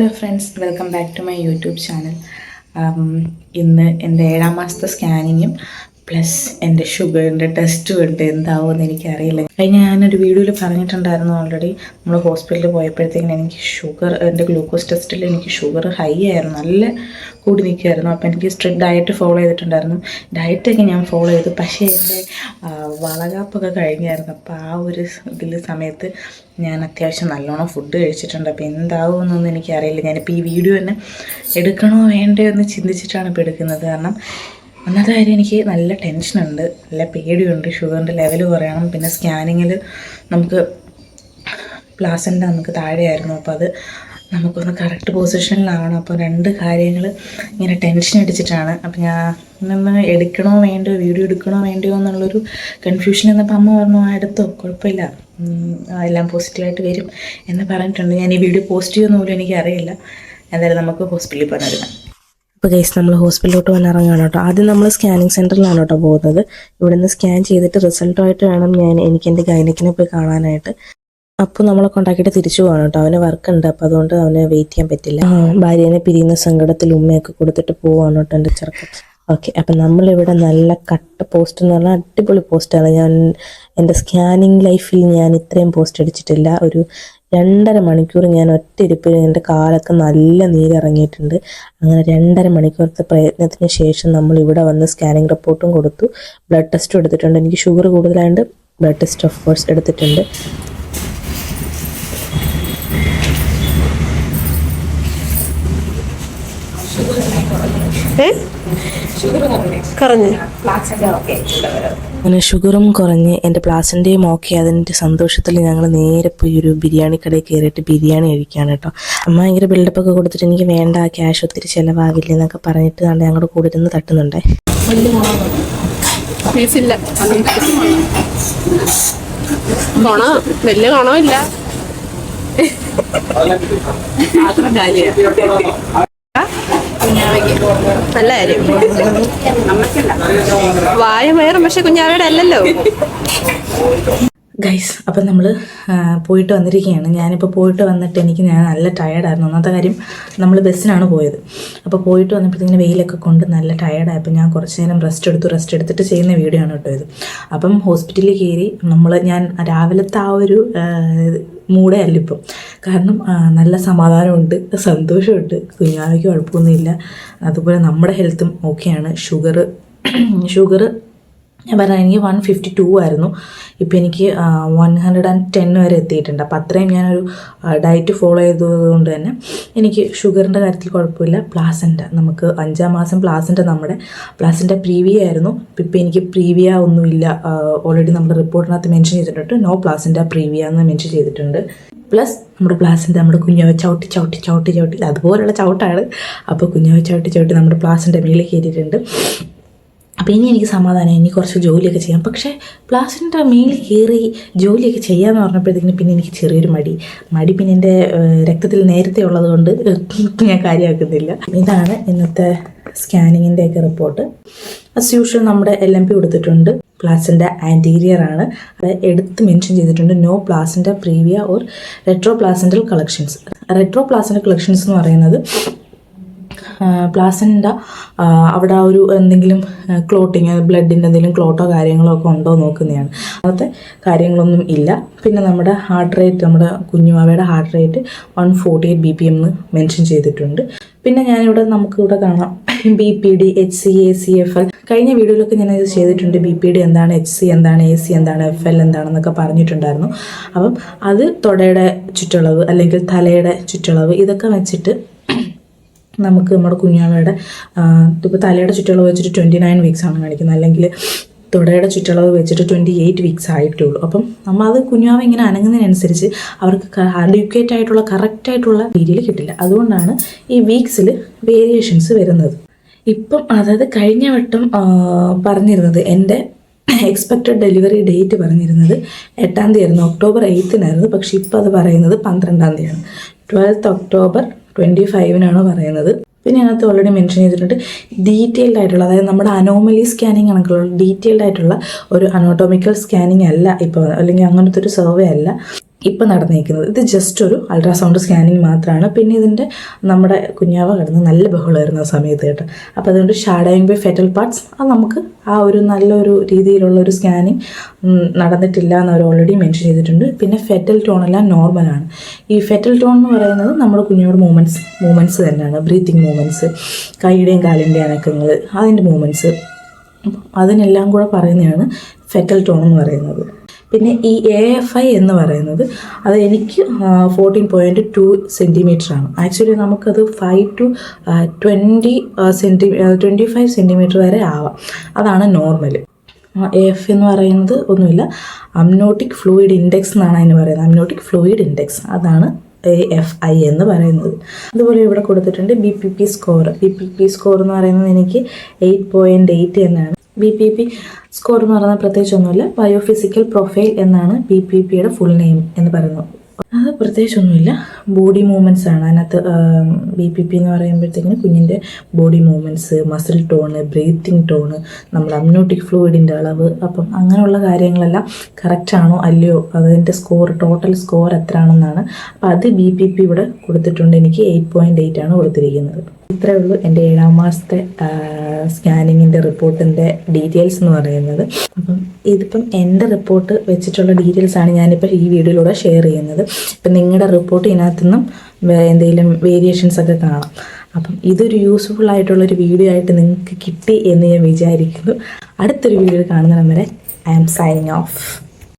Hello friends welcome back to my YouTube channel ഇന്ന് എന്റെ ഏഴാം മാസത്തെ സ്കാനിങ്ങും പ്ലസ് എന്റെ ഷുഗറിന്റെ ടെസ്റ്റ് ഉണ്ട് എന്താവുമെന്ന് എനിക്കറിയില്ല. കഴിഞ്ഞ ഞാനൊരു വീഡിയോയിൽ പറഞ്ഞിട്ടുണ്ടായിരുന്നു ഓൾറെഡി നമ്മൾ ഹോസ്പിറ്റലിൽ പോയപ്പോഴത്തേക്കിനും എനിക്ക് ഷുഗർ എന്റെ ഗ്ലൂക്കോസ് ടെസ്റ്റിൽ എനിക്ക് ഷുഗർ ഹൈ ആയിരുന്നു നല്ല കൂടി നിൽക്കുമായിരുന്നു അപ്പോൾ എനിക്ക് സ്ട്രിക്റ്റ് ഡയറ്റ് ഫോളോ ചെയ്തിട്ടുണ്ടായിരുന്നു. ഡയറ്റൊക്കെ ഞാൻ ഫോളോ ചെയ്തു. പക്ഷേ എന്റെ വളകാപ്പൊക്കെ കഴിഞ്ഞായിരുന്നു. അപ്പോൾ ആ ഒരു ഇതിൽ സമയത്ത് ഞാൻ അത്യാവശ്യം നല്ലോണം ഫുഡ് കഴിച്ചിട്ടുണ്ട്. അപ്പോൾ എന്താവുമെന്നൊന്നും എനിക്കറിയില്ല. ഞാനിപ്പോൾ ഈ വീഡിയോ തന്നെ എടുക്കണോ വേണ്ടയോ എന്ന് ചിന്തിച്ചിട്ടാണ് ഇപ്പോൾ എടുക്കുന്നത്. കാരണം ഒന്നാമത്തെ കാര്യം എനിക്ക് നല്ല ടെൻഷനുണ്ട് നല്ല പേടിയുണ്ട്. ഷുഗറിന്റെ ലെവൽ കുറയണം. പിന്നെ സ്കാനിങ്ങിൽ നമുക്ക് പ്ലാസന്റ് നമുക്ക് താഴെയായിരുന്നു. അപ്പോൾ അത് നമുക്കൊന്ന് കറക്റ്റ് പൊസിഷനിലാവണം അപ്പോൾ രണ്ട് കാര്യങ്ങൾ ഇങ്ങനെ ടെൻഷൻ അടിച്ചിട്ടാണ്. അപ്പോൾ ഞാൻ ഇന്നൊന്ന് എടുക്കണോ വേണ്ടയോ? വീഡിയോ എടുക്കണോ വേണ്ടയോ എന്നുള്ളൊരു കൺഫ്യൂഷൻ എന്നപ്പോൾ അമ്മ പറഞ്ഞു "ആ, എടുത്തോ. കുഴപ്പമില്ല. എല്ലാം പോസിറ്റീവായിട്ട് വരും. എന്ന് പറഞ്ഞിട്ടുണ്ട്. ഞാൻ ഈ വീഡിയോ പോസ്റ്റ് എന്ന് പോലും എനിക്കറിയില്ല. എന്തായാലും നമുക്ക് ഹോസ്പിറ്റലിൽ പോകാൻ എടുക്കാം കേസ് നമ്മൾ ഹോസ്പിറ്റലിലോട്ട് വന്നിറങ്ങുകയാണ് കേട്ടോ. ആദ്യം നമ്മൾ സ്കാനിങ് സെന്ററിലാണ് കേട്ടോ പോകുന്നത്. ഇവിടുന്ന് സ്കാൻ ചെയ്തിട്ട് റിസൾട്ടുമായിട്ട് വേണം ഞാൻ എനിക്ക് എന്റെ ഗൈനക്കിനെ പോയി കാണാനായിട്ട്. അപ്പോൾ നമ്മളെ കൊണ്ടാക്കിയിട്ട് തിരിച്ചു പോകണം കേട്ടോ. അവന് വർക്ക് ഉണ്ട്. അപ്പോൾ അതുകൊണ്ട് അവനെ വെയിറ്റ് ചെയ്യാൻ പറ്റില്ല. ഭാര്യേനെ പിരിയുന്ന സങ്കടത്തിൽ ഉമ്മയൊക്കെ കൊടുത്തിട്ട് പോവാണ് കേട്ടോ എന്റെ ചെറുക്കൻ. ഓക്കെ അപ്പം നമ്മളിവിടെ നല്ല കട്ട് പോസ്റ്റ് എന്ന് പറഞ്ഞാൽ അടിപൊളി പോസ്റ്റാണ് ഞാൻ എന്റെ സ്കാനിങ് ലൈഫിൽ ഞാൻ ഇത്രയും പോസ്റ്റ് അടിച്ചിട്ടില്ല. ഒരു രണ്ടര മണിക്കൂർ ഞാൻ ഒറ്റ ഇരിപ്പിൽ എന്റെ കാലൊക്കെ നല്ല നീരിറങ്ങിയിട്ടുണ്ട്. അങ്ങനെ രണ്ടര മണിക്കൂറത്തെ പ്രയത്നത്തിന് ശേഷം നമ്മൾ ഇവിടെ വന്ന് സ്കാനിങ് റിപ്പോർട്ടും കൊടുത്തു. ബ്ലഡ് ടെസ്റ്റും എടുത്തിട്ടുണ്ട്. എനിക്ക് ഷുഗർ കൂടുതലായതുകൊണ്ട് ബ്ലഡ് ടെസ്റ്റ് ഓഫ് കോഴ്സ് എടുത്തിട്ടുണ്ട്. കറഞ്ഞ്. അങ്ങനെ ഷുഗറും കുറഞ്ഞ് എന്റെ പ്ലാസിന്റെയും ഓക്കെ അതിന്റെ സന്തോഷത്തിൽ ഞങ്ങൾ നേരെ പോയി ഒരു ബിരിയാണി കടയിൽ കയറിയിട്ട് ബിരിയാണി കഴിക്കുകയാണ് കേട്ടോ. അമ്മ ഭയങ്കര ബിൽഡപ്പൊക്കെ കൊടുത്തിട്ട് എനിക്ക് വേണ്ട ക്യാഷ് ഒത്തിരി ചിലവാകില്ല എന്നൊക്കെ പറഞ്ഞിട്ട് കണ്ട് ഞങ്ങളുടെ കൂടെ ഇരുന്ന് തട്ടുന്നുണ്ടേ. വലിയ ഗുണമില്ല നല്ല കാര്യം. വായ വയറും പക്ഷെ കുഞ്ഞാവയുടെ അല്ലല്ലോ. ഗൈസ് അപ്പം നമ്മൾ പോയിട്ട് വന്നിരിക്കുകയാണ്. ഞാനിപ്പോൾ പോയിട്ട് വന്നിട്ട് എനിക്ക് ഞാൻ നല്ല ടയർഡായിരുന്നു ഒന്നാമത്തെ കാര്യം നമ്മൾ ബസ്സിനാണ് പോയത്. അപ്പോൾ പോയിട്ട് വന്നപ്പോഴത്തേക്കിന് വെയിലൊക്കെ കൊണ്ട് നല്ല ടയർഡായപ്പോൾ ഞാൻ കുറച്ച് നേരം റെസ്റ്റ് എടുത്തു. റെസ്റ്റ് എടുത്തിട്ട് ചെയ്യുന്ന വീഡിയോ ആണ് കേട്ടോ ഇത്. അപ്പം ഹോസ്പിറ്റലിൽ കയറി നമ്മൾ ഞാൻ രാവിലത്തെ ആ ഒരു മൂടേ അല്ല ഇപ്പം. കാരണം നല്ല സമാധാനമുണ്ട് സന്തോഷമുണ്ട് കുഞ്ഞാവയ്ക്ക് കുഴപ്പമൊന്നുമില്ല. അതുപോലെ നമ്മുടെ ഹെൽത്തും ഓക്കെയാണ് ഷുഗർ ഷുഗർ ഞാൻ പറഞ്ഞ എനിക്ക് വൺ ഫിഫ്റ്റി ടു ആയിരുന്നു. ഇപ്പം എനിക്ക് വൺ ഹൺഡ്രഡ് ആൻഡ് ടെൻ വരെ എത്തിയിട്ടുണ്ട്. അപ്പം അത്രയും ഞാനൊരു ഡയറ്റ് ഫോളോ ചെയ്തതുകൊണ്ട് തന്നെ എനിക്ക് ഷുഗറിന്റെ കാര്യത്തിൽ കുഴപ്പമില്ല. പ്ലാസന്റ നമുക്ക് അഞ്ചാം മാസം പ്ലാസന്റ നമ്മുടെ. പ്ലാസന്റ പ്രീവിയ ആയിരുന്നു. ഇപ്പം എനിക്ക് പ്രീവിയ ഒന്നുമില്ല. ഓൾറെഡി നമ്മുടെ റിപ്പോർട്ടിനകത്ത് മെൻഷൻ ചെയ്തിട്ടുണ്ട്. നോ പ്ലാസന്റ പ്രീവിയ എന്ന് മെൻഷൻ ചെയ്തിട്ടുണ്ട്. പ്ലസ് നമ്മുടെ പ്ലാസിന്റെ നമ്മുടെ കുഞ്ഞാവ് ചവിട്ടി ചവിട്ടി ചവിട്ടി ചവിട്ടി. അതുപോലെയുള്ള ചവിട്ടാണ്. അപ്പോൾ കുഞ്ഞാവ് ചവിട്ടി ചവിട്ടി നമ്മുടെ പ്ലാസിന്റെ മേളിൽ കയറിയിട്ടുണ്ട്. അപ്പോൾ ഇനി എനിക്ക് സമാധാനം ഇനി കുറച്ച് ജോലിയൊക്കെ ചെയ്യാം. പക്ഷേ പ്ലാസ്റ്റിന്റെ മേളിൽ കയറി ജോലിയൊക്കെ ചെയ്യാമെന്ന് പറഞ്ഞപ്പോഴത്തേക്കിനും പിന്നെ എനിക്ക് ചെറിയൊരു മടി. മടി പിന്നെ എന്റെ രക്തത്തിൽ നേരത്തെ ഉള്ളത് കൊണ്ട് ഞാൻ കാര്യമാക്കുന്നില്ല. ഇതാണ് ഇന്നത്തെ സ്കാനിങ്ങിന്റെയൊക്കെ റിപ്പോർട്ട്. അസ് യൂഷ്വൽ നമ്മുടെ എൽ എം പി കൊടുത്തിട്ടുണ്ട്. പ്ലാസിന്റെ ആന്റീരിയർ ആണ്. അത് എടുത്ത് മെൻഷൻ ചെയ്തിട്ടുണ്ട്. No placenta previa or retro placenta collections retro placenta collections എന്ന് പറയുന്നത് പ്ലാസന്റ അവിടെ ഒരു എന്തെങ്കിലും ക്ലോട്ടിങ് ബ്ലഡിന്റെ എന്തെങ്കിലും ക്ലോട്ടോ കാര്യങ്ങളോ ഒക്കെ ഉണ്ടോ നോക്കുന്നതാണ്. അങ്ങനത്തെ കാര്യങ്ങളൊന്നും ഇല്ല. പിന്നെ നമ്മുടെ ഹാർട്ട് റേറ്റ് നമ്മുടെ കുഞ്ഞുമാവയുടെ heart rate one forty eight B P M എന്ന് മെൻഷൻ ചെയ്തിട്ടുണ്ട്. പിന്നെ ഞാനിവിടെ നമുക്കിവിടെ കാണാം B P D H C A C F L കഴിഞ്ഞ വീഡിയോയിലൊക്കെ ഞാൻ ഇത് ചെയ്തിട്ടുണ്ട് ബി പി ഡി എന്താണ് എച്ച് സി എന്താണ് എ സി എന്താണ് എഫ് എൽ എന്താണെന്നൊക്കെ പറഞ്ഞിട്ടുണ്ടായിരുന്നു. അപ്പം അത് തൊടയുടെ ചുറ്റളവ് അല്ലെങ്കിൽ തലയുടെ ചുറ്റളവ് ഇതൊക്കെ വെച്ചിട്ട് നമുക്ക് നമ്മുടെ കുഞ്ഞാവയുടെ ഇപ്പോൾ തലയുടെ ചുറ്റളവ് വെച്ചിട്ട് ട്വന്റി നയൻ വീക്സ് ആണ് കാണിക്കുന്നത്. അല്ലെങ്കിൽ തുടയുടെ ചുറ്റളവ് വെച്ചിട്ട് ട്വന്റി എയ്റ്റ് വീക്സ് ആയിട്ടേ ഉള്ളൂ അപ്പം നമ്മൾ അത് കുഞ്ഞാവ് ഇങ്ങനെ അനങ്ങുന്നതിനനുസരിച്ച് അവർക്ക് അഡ്യൂക്കേറ്റ് ആയിട്ടുള്ള കറക്റ്റ് ആയിട്ടുള്ള രീതിയിൽ കിട്ടില്ല. അതുകൊണ്ടാണ് ഈ വീക്സിൽ വേരിയേഷൻസ് വരുന്നത്. ഇപ്പം അതായത് കഴിഞ്ഞ വട്ടം പറഞ്ഞിരുന്നത് എന്റെ എക്സ്പെക്റ്റഡ് ഡെലിവറി ഡേറ്റ് പറഞ്ഞിരുന്നത് എട്ടാം തീയതി ആയിരുന്നു ഒക്ടോബർ എയ്ത്തിനായിരുന്നു പക്ഷേ ഇപ്പോൾ അത് പറയുന്നത് പന്ത്രണ്ടാം തീയതിയാണ്. ട്വൽത്ത് ഒക്ടോബർ ട്വന്റി ഫൈവിനാണ് പറയുന്നത്. പിന്നെ അതിനകത്ത് ഓൾറെഡി മെൻഷൻ ചെയ്തിട്ടുണ്ട് ഡീറ്റെയിൽഡ് ആയിട്ടുള്ള അതായത് നമ്മുടെ അനോമലി സ്കാനിങ് കണക്കുള്ള ഡീറ്റെയിൽഡ് ആയിട്ടുള്ള ഒരു അനോട്ടോമിക്കൽ സ്കാനിങ് അല്ല ഇപ്പോൾ അല്ലെങ്കിൽ അങ്ങനത്തെ ഒരു സർവേ അല്ല. ഇപ്പം നടന്നിരിക്കുന്നത് ഇത് ജസ്റ്റ് ഒരു അൾട്രാസൗണ്ട് സ്കാനിങ് മാത്രമാണ് പിന്നെ ഇതിന്റെ നമ്മുടെ കുഞ്ഞാവ കിടന്ന് നല്ല ബഹളമായിരുന്നു ആ സമയത്ത് കേട്ടോ. അപ്പോൾ അതുകൊണ്ട് ഷാഡോയിങ് ബൈ ഫെറ്റൽ പാർട്സ് അത് നമുക്ക് ആ ഒരു നല്ലൊരു രീതിയിലുള്ള ഒരു സ്കാനിങ് നടന്നിട്ടില്ല എന്ന് അവർ ഓൾറെഡി മെൻഷൻ ചെയ്തിട്ടുണ്ട്. പിന്നെ ഫെറ്റൽ ടോൺ എല്ലാം നോർമലാണ് ഈ ഫെറ്റൽ ടോൺ എന്ന് പറയുന്നത് നമ്മുടെ കുഞ്ഞോട് മൂവ്മെന്റ്സ് മൂവ്മെന്റ്സ് തന്നെയാണ്. ബ്രീത്തിങ് മൂവ്മെന്റ്സ് കൈയുടെയും കാലിന്റെ അനക്കങ്ങൾ അതിന്റെ മൂവ്മെന്റ്സ് അതിനെല്ലാം കൂടെ പറയുന്നതാണ് ഫെറ്റൽ ടോൺ എന്ന് പറയുന്നത്. പിന്നെ ഈ എ എഫ് ഐ എന്ന് പറയുന്നത് അത് എനിക്ക് ഫോർട്ടീൻ പോയിന്റ് ടു സെന്റിമീറ്റർ ആണ്. ആക്ച്വലി നമുക്കത് five to twenty centi twenty five centimetre വരെ ആവാം. അതാണ് നോർമൽ എഫ് എന്ന് പറയുന്നത് ഒന്നുമില്ല. അമ്നോട്ടിക് ഫ്ലൂയിഡ് ഇൻഡെക്സ് എന്നാണ് അതിന് പറയുന്നത്. അമ്നോട്ടിക് ഫ്ലൂയിഡ് ഇൻഡെക്സ് അതാണ് എ എഫ് ഐ എന്ന് പറയുന്നത്. അതുപോലെ ഇവിടെ കൊടുത്തിട്ടുണ്ട് B P P score B P P score എന്ന് പറയുന്നത് എനിക്ക് എയ്റ്റ് പോയിന്റ് എയ്റ്റ് എന്നാണ്. ബി പി പി സ്കോർ എന്ന് പറയുന്നത് പ്രത്യേകിച്ചൊന്നുമില്ല. ബയോഫിസിക്കൽ പ്രൊഫൈൽ എന്നാണ് ബി പി പിയുടെ ഫുൾ നെയിം എന്ന് പറയുന്നത്. അത് പ്രത്യേകിച്ചൊന്നുമില്ല. ബോഡി മൂവ്മെന്റ്സ് ആണ്. അതിനകത്ത് ബി പി പി എന്ന് പറയുമ്പോഴത്തേക്കിന് കുഞ്ഞിന്റെ body movements muscle tone breathing tone നമ്മൾ അമ്നോട്ടിക് ഫ്ലൂയിഡിന്റെ അളവ് അപ്പം അങ്ങനെയുള്ള കാര്യങ്ങളെല്ലാം കറക്റ്റാണോ അല്ലയോ അതിന്റെ സ്കോർ ടോട്ടൽ സ്കോർ എത്ര ആണെന്നാണ് അപ്പം അത് ബി പി പി ഇവിടെ കൊടുത്തിട്ടുണ്ട്. എനിക്ക് എയ്റ്റ് പോയിന്റ് എയ്റ്റ് ആണ് കൊടുത്തിരിക്കുന്നത്. ഇത്രയേ ഉള്ളൂ എന്റെ ഏഴാം മാസത്തെ സ്കാനിങ്ങിന്റെ റിപ്പോർട്ടിന്റെ ഡീറ്റെയിൽസ് എന്ന് പറയുന്നത്. അപ്പം ഇതിപ്പം എന്റെ റിപ്പോർട്ട് വെച്ചിട്ടുള്ള ഡീറ്റെയിൽസ് ആണ് ഞാനിപ്പോൾ ഈ വീഡിയോയിലൂടെ ഷെയർ ചെയ്യുന്നത്. ഇപ്പം നിങ്ങളുടെ റിപ്പോർട്ട് ഇതിനകത്തു നിന്നും എന്തെങ്കിലും വേരിയേഷൻസ് ഒക്കെ കാണാം. അപ്പം ഇതൊരു യൂസ്ഫുൾ ആയിട്ടുള്ളൊരു വീഡിയോ ആയിട്ട് നിങ്ങൾക്ക് കിട്ടി എന്ന് ഞാൻ വിചാരിക്കുന്നു. അടുത്തൊരു വീഡിയോ കാണുന്നിടം വരെ ഐ ആം സൈനിങ് ഓഫ്